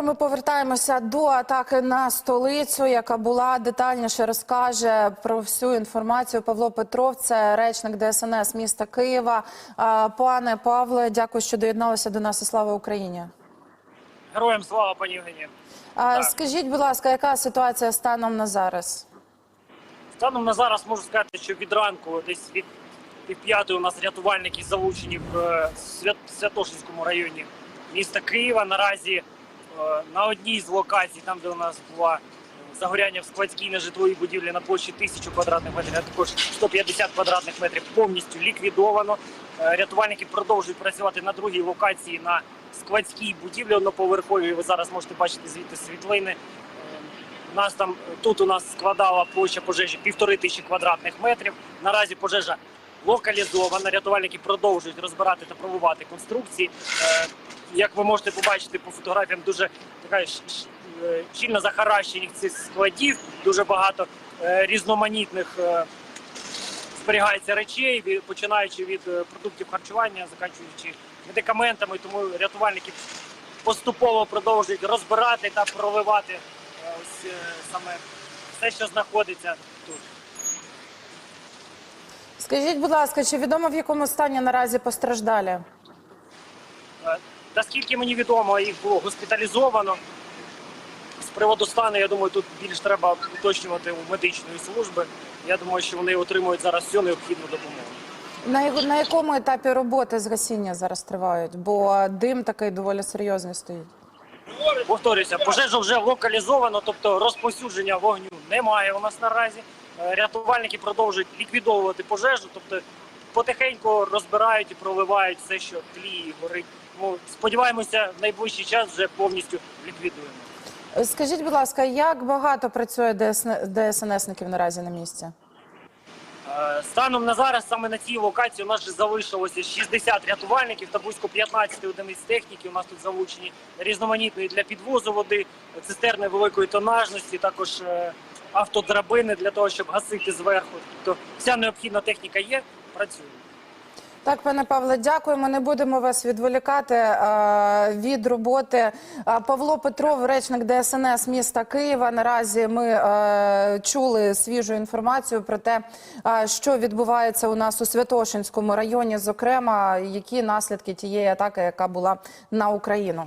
тепер ми повертаємося до атаки на столицю, яка була детальніше розкаже про всю інформацію. Павло Петров, це речник ДСНС міста Києва. Пане Павле, дякую, що доєдналися до нас. І слава Україні. Героям слава, пані Євгенія. А, скажіть, будь ласка, яка ситуація станом на зараз? Станом на зараз можу сказати, що від ранку, десь від півп'ятої у нас рятувальники залучені в е, Свят... Святошинському районі міста Києва. Наразі на одній з локацій, там де у нас була загоряння в складській нежитловій будівлі на площі 1000 квадратних метрів, а також 150 квадратних метрів повністю ліквідовано. Е, Рятувальники продовжують працювати на другій локації на складській будівлі одноповерховій. Ви зараз можете бачити звідти світлини. Е, У нас там тут у нас складала площа пожежі півтори тисячі квадратних метрів. Наразі пожежа локалізована. Рятувальники продовжують розбирати та пробувати конструкції. Е, Як ви можете побачити по фотографіям, дуже така е, щільно захаращених цих складів, дуже багато е, різноманітних зберігається речей, починаючи від продуктів харчування, закінчуючи медикаментами. Тому рятувальники поступово продовжують розбирати та проливати ось саме все, що знаходиться тут. Скажіть, будь ласка, чи відомо в якому стані наразі постраждалі? Е, Наскільки мені відомо, їх було госпіталізовано. З приводу стану, я думаю, тут більш треба уточнювати у медичної служби. Я думаю, що вони отримують зараз всю необхідну допомогу. На, на якому етапі роботи з гасіння зараз тривають? Бо дим такий доволі серйозний стоїть. Повторюся, пожежу вже локалізовано, тобто розповсюдження вогню немає у нас наразі. Е, Рятувальники продовжують ліквідовувати пожежу, тобто потихеньку розбирають і проливають все, що тліє і горить. Ну, сподіваємося, в найближчий час вже повністю ліквідуємо. Е, Скажіть, будь ласка, як багато працює ДСН... ДСНСників наразі на місці? Е, Станом на зараз саме на цій локації у нас вже залишилося 60 рятувальників та близько 15 одиниць техніки. У нас тут залучені різноманітної для підвозу води, цистерни великої тонажності, також автодрабини для того, щоб гасити зверху. Тобто вся необхідна техніка є, працює. Так, пане Павле, дякуємо. Не будемо вас відволікати е, від роботи. Е, Павло Петров, речник ДСНС міста Києва. Наразі ми е, чули свіжу інформацію про те, е, що відбувається у нас у Святошинському районі, зокрема, які наслідки тієї атаки, яка була на Україну.